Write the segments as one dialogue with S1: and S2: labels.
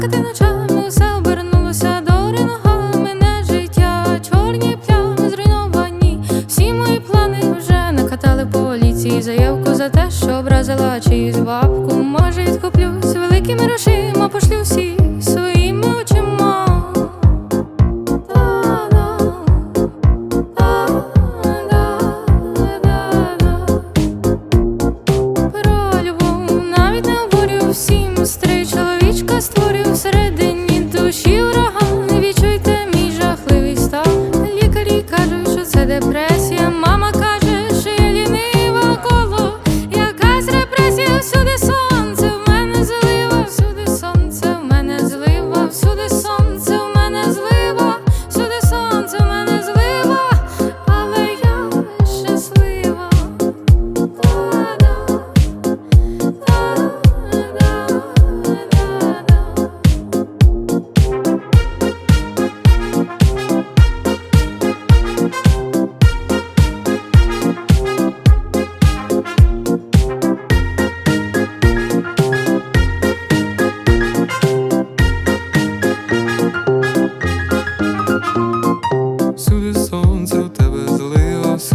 S1: плакати ночами, все обернулося до ринога мене життя, чорні плями зруйновані. Всі мої плани вже накатали поліції. Заявку за те, що образила чиюсь бабку. Може, відкуплюсь великими грошима пошлю всі.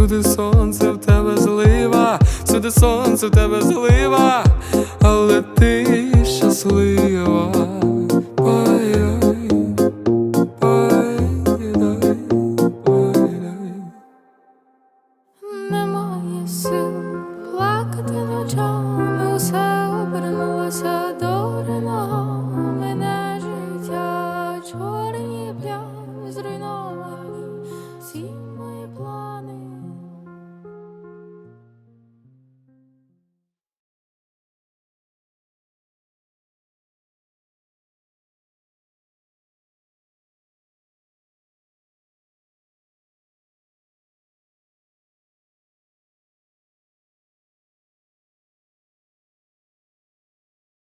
S2: всюди сонце в тебе злива, всюди сонце в тебе злива, але ти щаслива.
S1: Немає сил плакати ночами, усе обернулося до реного.